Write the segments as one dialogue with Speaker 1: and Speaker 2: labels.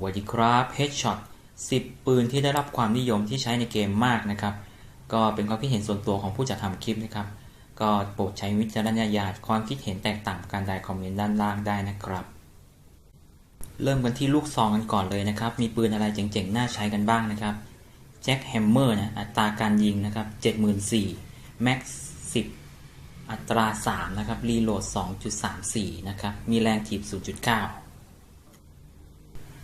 Speaker 1: สวัสดีครับ Headshot 10 ปืนที่ได้รับความนิยมที่ใช้ในเกมมากนะครับ ก็เป็นความคิดเห็นส่วนตัวของผู้จัดทำคลิปนะครับ ก็โปรดใช้วิจารณญาณความคิดเห็นแตกต่างกันได้คอมเมนต์ด้านล่างได้นะครับ เริ่มกันที่ลูกซองกันก่อนเลยนะครับ มีปืนอะไรเจ๋งๆ น่าใช้กันบ้างนะครับแจ็คแฮมเมอร์นะอัตราการยิงนะครับ74,000 Max 10 อัตรา 3 นะครับรีโหลด 2.34 นะครับ มีแรงถีบ 0.9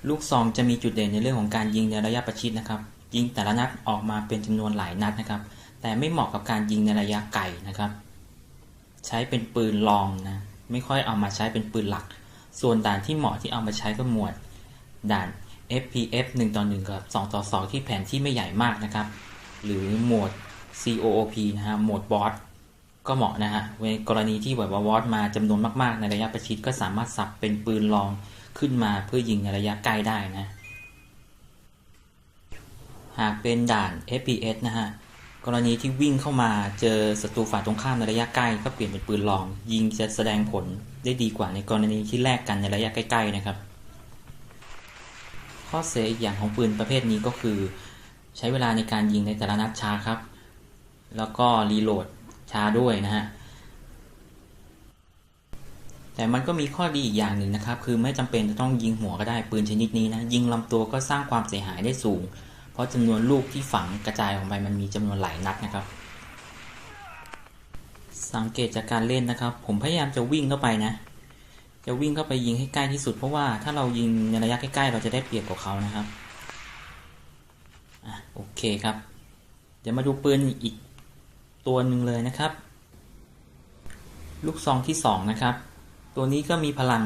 Speaker 1: ลูกซองจะมีจุดเด่นในเรื่องของการยิงในระยะประชิดนะครับ ยิงแต่ละนัดออกมาเป็นจำนวนหลายนัดนะครับ แต่ไม่เหมาะกับการยิงในระยะไกลนะครับ ใช้เป็นปืนลองนะไม่ค่อยเอามาใช้เป็นปืนหลัก ส่วนด่านที่เหมาะที่เอามาใช้ก็หมวด ด่าน FPF 1ต่อ1กับ2ต่อ2ที่แผนที่ไม่ใหญ่มากนะครับ หรือหมวด COOP นะฮะหมวดบอสก็เหมาะนะฮะในกรณีที่แบบว่าวอสมาจำนวนมากๆ ในระยะประชิดก็สามารถสับเป็นปืนลอง ขึ้นมาเพื่อยิงในระยะใกล้ได้นะ หากเป็นด่าน FPS นะฮะ กรณีที่วิ่งเข้ามาเจอศัตรูฝ่ายตรงข้ามในระยะใกล้ ก็เปลี่ยนเป็นปืนลอง ยิงจะแสดงผลได้ดีกว่าในกรณีที่แลกกันในระยะใกล้ ๆ นะครับ ข้อเสียอีกอย่างของปืนประเภทนี้ก็คือ ใช้เวลาในการยิงในแต่ละนัดช้าครับ แล้วก็รีโหลดช้าด้วยนะฮะ แต่มันก็มีข้อดีอีกอย่างหนึ่งนะครับ คือไม่จำเป็นจะต้องยิงหัวก็ได้ปืนชนิดนี้นะ ยิงลำตัวก็สร้างความเสียหายได้สูง เพราะจำนวนลูกที่ฝังกระจายออกไปมันมีจำนวนหลายนัดนะครับ สังเกตจากการเล่นนะครับ ผมพยายามจะวิ่งเข้าไปนะ จะวิ่งเข้าไปยิงให้ใกล้ที่สุด เพราะว่าถ้าเรายิงในระยะใกล้ๆ เราจะได้เปรียบกว่าเขานะครับอโอเคครับ เดี๋ยวมาดูปืนอีกตัวหนึ่งเลยนะครับ ลูกซองที่2นะครับ ตัวนี้ก็มีพลัง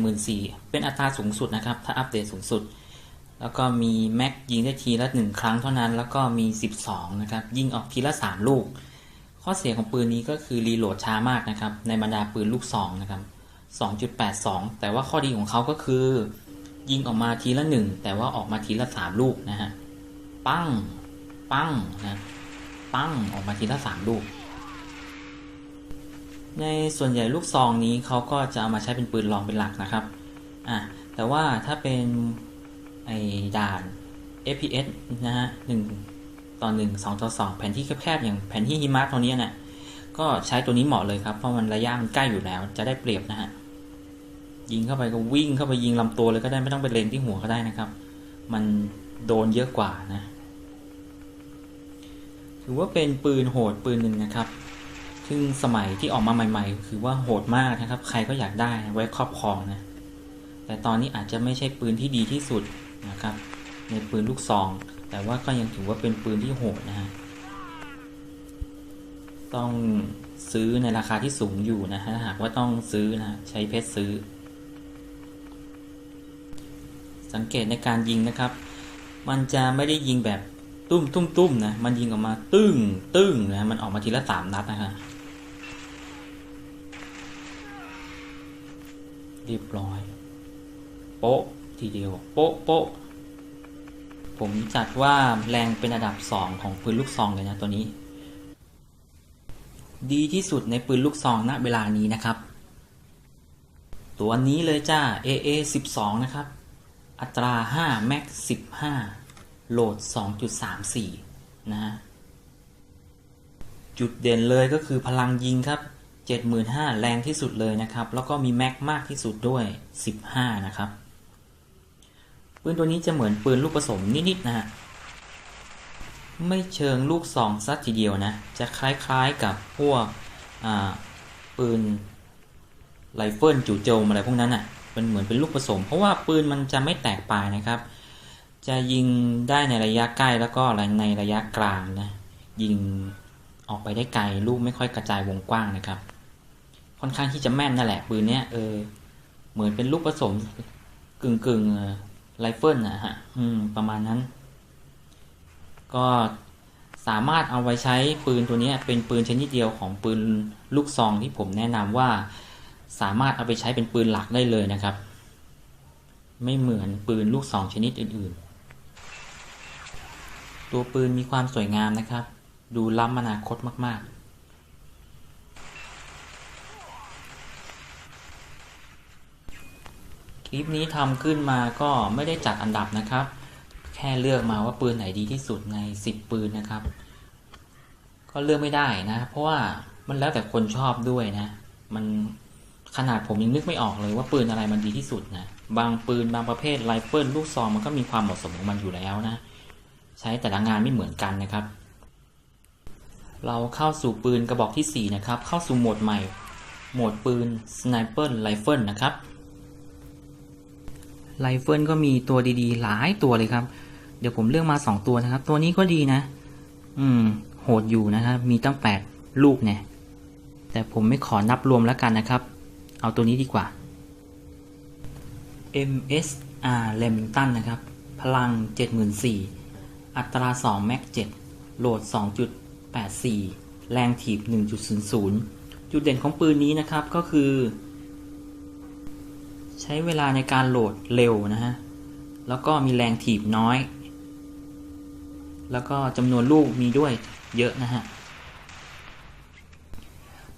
Speaker 1: 74,000 เป็นอัตราสูงสุดนะครับ ถ้าอัปเดตสูงสุด แล้วก็มีแม็กยิงได้ทีละ 1 ครั้งเท่านั้น แล้วก็มี 12 นะครับ ยิงออกทีละ 3 ลูก ข้อเสียของปืนนี้ก็คือรีโหลดช้ามากนะครับ ในบรรดาปืนลูกซองนะครับ 2.82 แต่ว่าข้อดีของเขาก็คือ ยิงออกมาทีละ 1 แต่ว่าออกมาทีละ 3 ลูกนะฮะ ปั้ง ปั้งนะ ปั้ง ออกมาทีละ 3 ลูก ในส่วนใหญ่ลูกซองนี้เขาก็จะเอามาใช้เป็นปืนลองเป็นหลักนะครับอะแต่ว่าถ้าเป็นไอ้ด่าน FPS นะฮะหนึ่งต่อหนึ่งสองต่อสองแผนที่แคบๆอย่างแผนที่หิมะตัวนี้นะ่ะก็ใช้ตัวนี้เหมาะเลยครับ เพราะมันระยะมันใกล้อยู่แล้ว จะได้เปรียบนะฮะยิงเข้าไปก็วิ่งเข้าไปยิงลำตัวเลยก็ได้ไม่ต้องไปเล็งที่หัวก็ได้นะครับ มันโดนเยอะกว่านะ ถือว่าเป็นปืนโหดปืนหนึ่งนะครับ ซึ่งสมัยที่ออกมาใหม่ ๆ คือว่าโหดมากนะครับ ใครก็อยากได้ไว้ครอบครองนะ แต่ตอนนี้อาจจะไม่ใช่ปืนที่ดีที่สุดนะครับ ในปืนลูกซอง แต่ว่าก็ยังถือว่าเป็นปืนที่โหดนะฮะ ต้องซื้อในราคาที่สูงอยู่นะฮะหากว่าต้องซื้อนะใช้เพชรซื้อ สังเกตในการยิงนะครับ มันจะไม่ได้ยิงแบบ ตุ้มตุ้มตุ้มนะมันยิงออกมา ตึ้งตึ้งนะมันออกมาทีละสามนัดนะครับเรียบร้อย โป๊ะทีเดียว โป๊ะโป๊ะผมจัดว่าแรงเป็นอันดับสองของปืนลูกซองเลยนะตัวนี้ ดีที่สุดในปืนลูกซองณเวลานี้นะครับ ตัวนี้เลยจ้า AA 12 นะครับ อัตรา5 Max 15 โหลด 2.34 นะฮะ จุดเด่นเลยก็คือพลังยิงครับ 75,000 แรงที่สุดเลยนะครับ แล้วก็มีแม็กมากที่สุดด้วย 15 นะครับ ปืนตัวนี้จะเหมือนปืนลูกผสมนิดๆนะฮะ ไม่เชิงลูกซองซัดทีเดียวนะ จะคล้ายๆกับพวกปืนไรเฟิลจู่โจมอะไรพวกนั้นอะเป็นเหมือนเป็นลูกผสม เพราะว่าปืนมันจะไม่แตกปลายนะครับ จะยิงได้ในระยะใกล้แล้วก็ในระยะกลางนะ ยิงออกไปได้ไกลลูกไม่ค่อยกระจายวงกว้างนะครับ ค่อนข้างที่จะแม่นนั่นแหละปืนเนี้ยเออเหมือนเป็นลูกผสมกึ่งกึ่งไรเฟิลนะฮะอืม ประมาณนั้น ก็สามารถเอาไว้ใช้ปืนตัวนี้เป็นปืนชนิดเดียวของปืนลูกซองที่ผมแนะนำว่าสามารถเอาไปใช้เป็นปืนหลักได้เลยนะครับ ไม่เหมือนปืนลูกซองชนิดอื่นๆ ตัวปืนมีความสวยงามนะครับ ดูล้ำอนาคตมาก ๆคลิปนี้ทำขึ้นมาก็ไม่ได้จัดอันดับนะครับ แค่เลือกมาว่าปืนไหนดีที่สุดใน 10 ปืนนะครับ ก็เลือกไม่ได้นะ เพราะว่ามันแล้วแต่คนชอบด้วยนะ มันขนาดผมยังนึกไม่ออกเลยว่าปืนอะไรมันดีที่สุดนะ บางปืนบางประเภทไรเฟิลลูกซองมันก็มีความเหมาะสมของมันอยู่แล้วนะ ใช้แต่ละงานไม่เหมือนกันนะครับ เราเข้าสู่ปืนกระบอกที่ 4 นะครับ เข้าสู่โหมดใหม่ โหมดปืน Sniper Rifle นะครับไรเฟิลก็มีตัวดีๆ หลายตัวเลยครับ เดี๋ยวผมเลือกมา 2 ตัวนะครับ ตัวนี้ก็ดีนะ อืม โหดอยู่นะครับ มีตั้ง 8 ลูกเนี่ย แต่ผมไม่ขอนับรวมแล้วกันนะครับ เอาตัวนี้ดีกว่า MSR Remington นะครับ พลัง 74,000 อัตรา2แม็ก7โหลด 2.84 แรงถีบ 1.00 จุดเด่นของปืนนี้นะครับก็คือ ใช้เวลาในการโหลดเร็วนะฮะ แล้วก็มีแรงถีบน้อย แล้วก็จำนวนลูกมีด้วยเยอะนะฮะ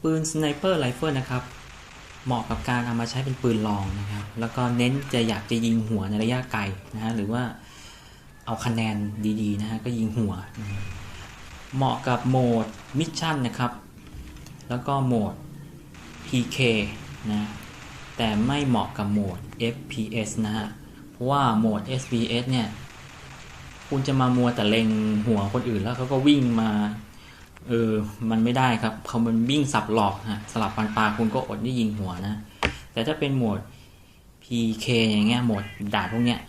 Speaker 1: ปืน Sniper Rifle นะครับ เหมาะกับการเอามาใช้เป็นปืนลองนะครับ แล้วก็เน้นจะอยากจะยิงหัวในระยะไกลนะฮะ หรือว่า เอาคะแนนดีๆนะฮะก็ยิงหัว เหมาะกับโหมดมิชชั่นนะครับ แล้วก็โหมด PK นะแต่ไม่เหมาะกับโหมด FPS นะฮะ เพราะว่าโหมด FPS เนี่ย คุณจะมามัวแต่เล็งหัวคนอื่นแล้วเขาก็วิ่งมา เออ มันไม่ได้ครับ เขามันวิ่งสับหลอกฮะ สลับปันปลาคุณก็อดได้ยิงหัวนะ แต่ถ้าเป็นโหมด PK อย่างเงี้ย โหมดด่านพวกเนี้ย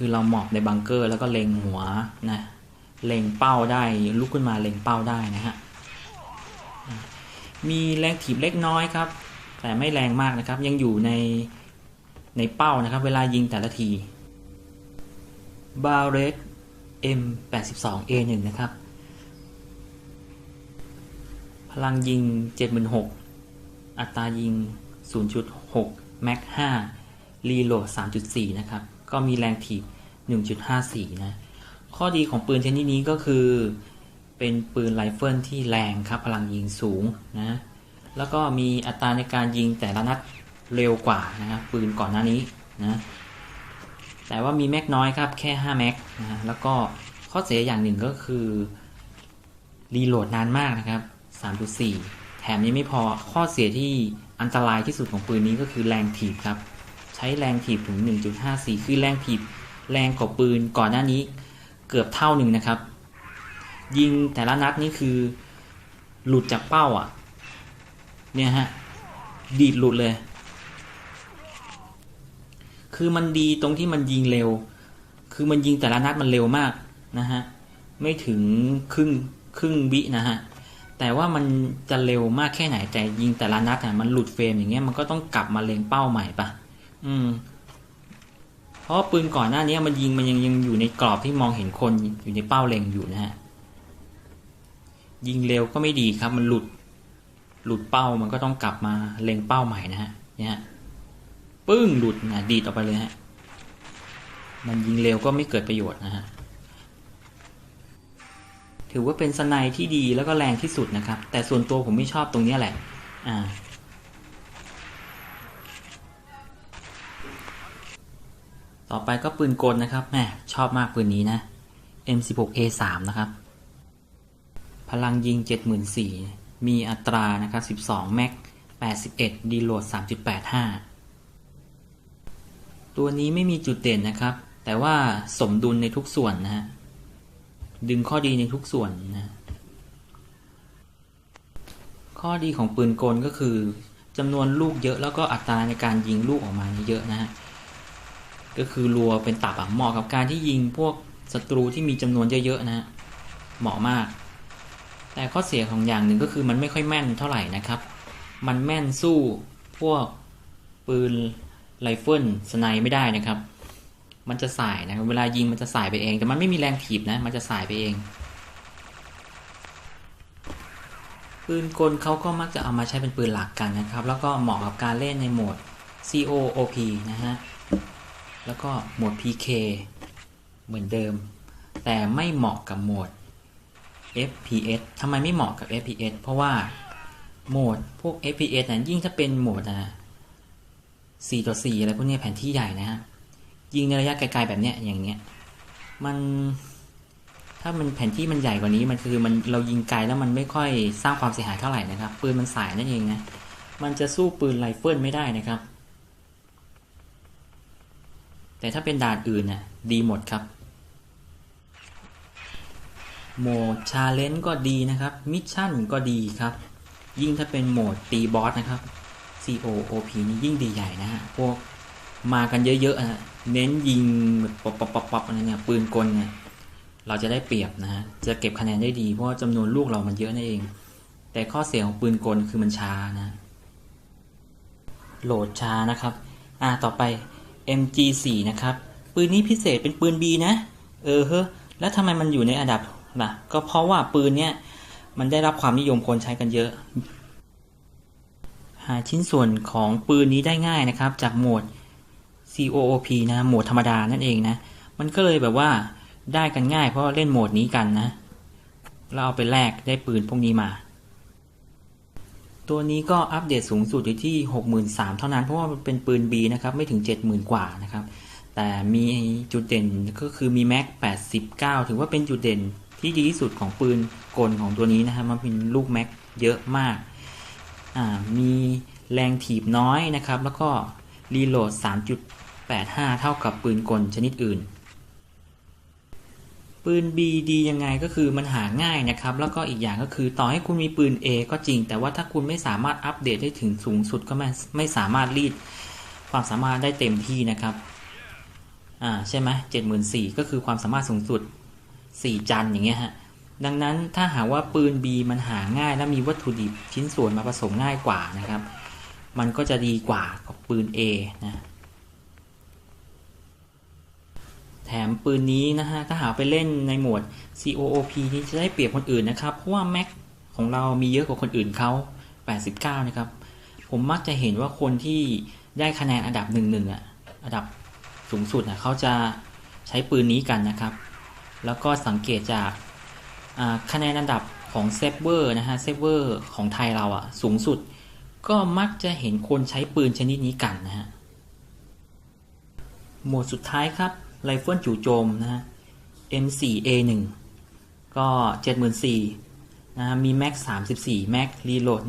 Speaker 1: คือเราหมอบในบังเกอร์แล้วก็เล็งหัวนะเล็งเป้าได้ลุกขึ้นมาเล็งเป้าได้นะฮะมีแรงถีบเล็กน้อยครับ แต่ไม่แรงมากนะครับ ยังอยู่ในในเป้านะครับ เวลายิงแต่ละทีบาเรต M82A1 นะครับ พลังยิง 76,000 อัตรายิง 0.6 แม็ก 5 รีโหลด 3.4 นะครับ ก็มีแรงถีบ 1.54 นะ ข้อดีของปืนชนิดนี้ก็คือ เป็นปืนไรเฟิลที่แรงครับ พลังยิงสูงนะ แล้วก็มีอัตราในการยิงแต่ละนัดเร็วกว่านะครับปืนก่อนหน้านี้นะแต่ว่ามีแม็กน้อยครับแค่ 5 แม็กนะแล้วก็ข้อเสียอย่างหนึ่งก็คือรีโหลดนานมากนะครับ 3.4 แถมนี้ไม่พอข้อเสียที่อันตรายที่สุดของปืนนี้ก็คือแรงถีบครับ ใช้แรงถีบถึง 1.54 คือแรงถีบแรงกว่าปืนก่อนหน้านี้เกือบเท่าหนึ่งนะครับ ยิงแต่ละนัดนี่คือหลุดจากเป้าอะ เนี่ยฮะ ดีดหลุดเลย คือมันดีตรงที่มันยิงเร็ว คือมันยิงแต่ละนัดมันเร็วมากนะฮะ ไม่ถึงครึ่งครึ่งวินะฮะ แต่ว่ามันจะเร็วมากแค่ไหนแต่ยิงแต่ละนัดอะมันหลุดเฟรมอย่างเงี้ยมันก็ต้องกลับมาเล็งเป้าใหม่ปะ อืม เพราะปืนก่อนหน้านี้มันยิงมันยังยังอยู่ในกรอบที่มองเห็นคนอยู่ในเป้าเล็งอยู่นะฮะ ยิงเร็วก็ไม่ดีครับ มันหลุด หลุดเป้ามันก็ต้องกลับมาเล็งเป้าใหม่นะฮะ เนี่ยปึ้งหลุดนะดีดออกไปเลยฮะ มันยิงเร็วก็ไม่เกิดประโยชน์นะฮะถือว่าเป็นสไนที่ดีแล้วก็แรงที่สุดนะครับ แต่ส่วนตัวผมไม่ชอบตรงนี้แหละ อ่า ต่อไปก็ปืนกลนะครับแหมชอบมากปืนนี้นะ M16A3 นะครับ พลังยิง 74,000 มีอัตรานะครับ 12 แม็ก 81 ดีโหลด 3.85 ตัวนี้ไม่มีจุดเด่นนะครับ แต่ว่าสมดุลในทุกส่วนนะฮะ ดึงข้อดีในทุกส่วนนะ ข้อดีของปืนกลก็คือจำนวนลูกเยอะแล้วก็อัตราในการยิงลูกออกมานี่เยอะนะฮะ ก็คือรัวเป็นตับอะเหมาะกับการที่ยิงพวกศัตรูที่มีจำนวนเยอะๆนะฮะเหมาะมาก แต่ข้อเสียของอย่างหนึ่งก็คือมันไม่ค่อยแม่นเท่าไหร่นะครับ มันแม่นสู้พวกปืนไรเฟิลสไนไม่ได้นะครับ มันจะสายนะเวลายิงมันจะสายไปเอง แต่มันไม่มีแรงถีบนะ มันจะสายไปเอง ปืนกลเขาก็มักจะเอามาใช้เป็นปืนหลักกันนะครับ แล้วก็เหมาะกับการเล่นในโหมด COOP นะฮะ แล้วก็โหมด PK เหมือนเดิม แต่ไม่เหมาะกับโหมด FPS ทำไมไม่เหมาะกับ FPS เพราะว่าโหมดพวก FPS นะยิ่งถ้าเป็นโหมดนะ4ต่อ4อะไรพวกนี้แผนที่ใหญ่นะฮะ ยิงในระยะไกลๆแบบเนี้ยอย่างเงี้ย มัน ถ้ามันแผนที่มันใหญ่กว่านี้มันคือมันเรายิงไกลแล้วมันไม่ค่อยสร้างความเสียหายเท่าไหร่นะครับ ปืนมันสายนั่นเองนะ มันจะสู้ปืนไรเฟิลไม่ได้นะครับ แต่ถ้าเป็นด่านอื่นน่ะดีหมดครับ โหมดชาเลนจ์ก็ดีนะครับ มิชชั่นก็ดีครับ ยิ่งถ้าเป็นโหมดตีบอสนะครับ COOP นี่ยิ่งดีใหญ่นะฮะ พวกมากันเยอะๆอะเน้นยิงแบบป๊อปป๊อปป๊อปอะไรเนี่ยปืนกลเนี่ยเราจะได้เปรียบนะฮะ จะเก็บคะแนนได้ดีเพราะว่าจำนวนลูกเรามันเยอะนั่นเอง แต่ข้อเสียของปืนกลคือมันช้านะ โหลดช้านะครับ อ่าต่อไป MG4 นะครับ ปืนนี้พิเศษเป็นปืน B นะ เออเฮ้แล้วทำไมมันอยู่ในอันดับล่ะ ก็เพราะว่าปืนเนี้ยมันได้รับความนิยมคนใช้กันเยอะ หาชิ้นส่วนของปืนนี้ได้ง่ายนะครับ จากโหมด COOP นะโหมดธรรมดานั่นเองนะ มันก็เลยแบบว่าได้กันง่ายเพราะเล่นโหมดนี้กันนะ เราเอาไปแลกได้ปืนพวกนี้มา ตัวนี้ก็อัปเดตสูงสุดอยู่ที่ 63,000 เท่านั้น เพราะว่ามันเป็นปืน B นะครับ ไม่ถึง 70,000 กว่านะครับ แต่มีจุดเด่นก็คือมีแม็ก89 ถือว่าเป็นจุดเด่นที่ดีที่สุดของปืนกลของตัวนี้นะครับ มันเป็นลูกแม็กเยอะมาก มีแรงถีบน้อยนะครับ แล้วก็รีโหลด 3.85 เท่ากับปืนกลชนิดอื่น ปืน B ดียังไงก็คือมันหาง่ายนะครับ แล้วก็อีกอย่างก็คือต่อให้คุณมีปืน A ก็จริง แต่ว่าถ้าคุณไม่สามารถอัปเดตได้ถึงสูงสุดก็ไม่ไม่สามารถรีดความสามารถได้เต็มที่นะครับ อ่าใช่ไหมเจ็ดหมื่นสี่ก็คือความสามารถสูงสุดสี่จันอย่างเงี้ยฮะ ดังนั้นถ้าหากว่าปืน B มันหาง่าย และมีวัตถุดิบชิ้นส่วนมาผสมง่ายกว่านะครับ มันก็จะดีกว่ากับปืน A นะ แถมปืนนี้นะฮะถ้าหาไปเล่นในโหมด COOP นี่จะได้เปรียบคนอื่นนะครับ เพราะว่าแม็กของเรามีเยอะกว่าคนอื่นเขา 89 นะครับ ผมมักจะเห็นว่าคนที่ได้คะแนนอันดับหนึ่งหนึ่งอะอันดับสูงสุดนะเขาจะใช้ปืนนี้กันนะครับ แล้วก็สังเกตจากคะแนนอันดับของเซฟเวอร์นะฮะเซฟเวอร์ของไทยเราอะสูงสุด ก็มักจะเห็นคนใช้ปืนชนิดนี้กันนะฮะโหมดสุดท้ายครับ ไรเฟิลจู่โจมนะฮะ M4A1 ก็ 74,000นะฮะมีแม็ก34แม็กรีโหลด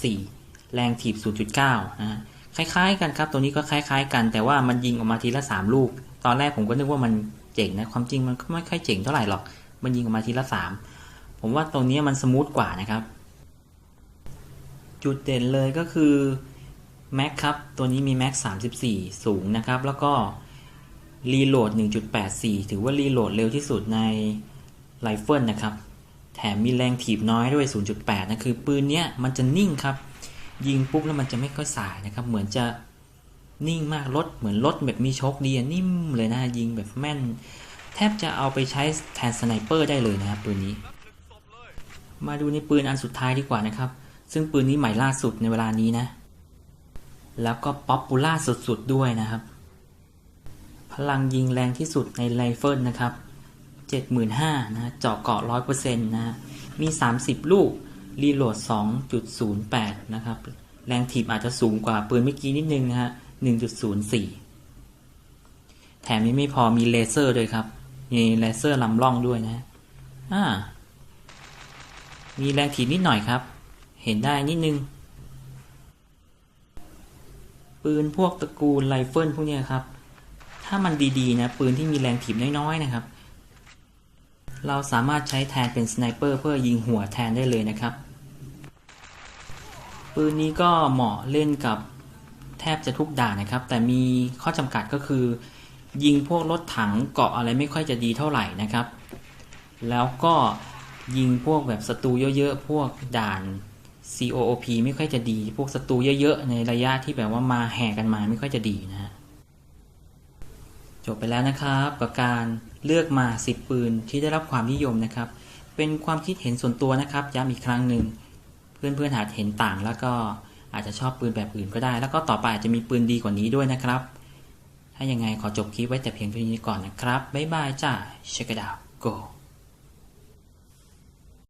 Speaker 1: 1.84 แรงถีบ 0.9 นะฮะคล้ายๆ กันครับ ตัวนี้ก็คล้าย ๆ กัน แต่ว่ามันยิงออกมาทีละ 3 ลูก ตอนแรกผมก็นึกว่ามันเจ๋งนะ ความจริงมันก็ไม่ค่อยเจ๋งเท่าไหร่หรอก มันยิงออกมาทีละ 3 ผมว่าตรงนี้มันสมูทกว่านะครับ จุดเด่นเลยก็คือแม็กครับ ตัวนี้มีแม็ก34 สูงนะครับ แล้วก็ รีโหลด 1.84 ถือว่ารีโหลดเร็วที่สุดในไรเฟิลนะครับ แถมมีแรงถีบน้อยด้วย 0.8 นะคือปืนเนี้ยมันจะนิ่งครับ ยิงปุ๊บแล้วมันจะไม่ค่อยสายนะครับ เหมือนจะนิ่งมากรถเหมือนรถแบบมีโชคดีนิ่มเลยนะยิงแบบแม่น แทบจะเอาไปใช้แทนสไนเปอร์ได้เลยนะครับปืนนี้ มาดูในปืนอันสุดท้ายดีกว่านะครับ ซึ่งปืนนี้ใหม่ล่าสุดในเวลานี้นะ แล้วก็ป๊อปปูล่าสุดๆด้วยนะครับ พลังยิงแรงที่สุดในไรเฟิลนะครับ 75,000นะเจาะเกาะ 100%นะฮะมี 30 ลูก รีโหลด 2.08 นะครับ แรงถีบอาจจะสูงกว่าปืนเมื่อกี้นิดนึงนะฮะ 1.04 แถมนี้ไม่พอมีเลเซอร์ด้วยครับ มีเลเซอร์ลำล่องด้วยนะอ่ามีแรงถีบนิดหน่อยครับ เห็นได้นิดนึง ปืนพวกตระกูลไรเฟิลพวกนี้ครับ ถ้ามันดีๆนะปืนที่มีแรงถีบน้อยๆนะครับ เราสามารถใช้แทนเป็นสไนเปอร์เพื่อยิงหัวแทนได้เลยนะครับ ปืนนี้ก็เหมาะเล่นกับแทบจะทุกด่านนะครับ แต่มีข้อจำกัดก็คือ ยิงพวกรถถังเกาะอะไรไม่ค่อยจะดีเท่าไหร่นะครับ แล้วก็ยิงพวกแบบศัตรูเยอะๆ พวกด่าน COOP ไม่ค่อยจะดี พวกศัตรูเยอะๆ ในระยะที่แบบว่ามาแห่กันมาไม่ค่อยจะดีนะฮะ จบไปแล้วนะครับกับการเลือกมา 10 ปืนที่ได้รับความนิยมนะครับ เป็นความคิดเห็นส่วนตัวนะครับย้ำอีกครั้งหนึ่งเพื่อนๆอาจเห็นต่างแล้วก็อาจจะชอบปืนแบบอื่นก็ได้ แล้วก็ต่อไปอาจจะมีปืนดีกว่านี้ด้วยนะครับ ถ้ายังไงขอจบคลิปไว้แต่เพียงเท่านี้ก่อนนะครับบ๊ายบายจ้าเชกดาวโก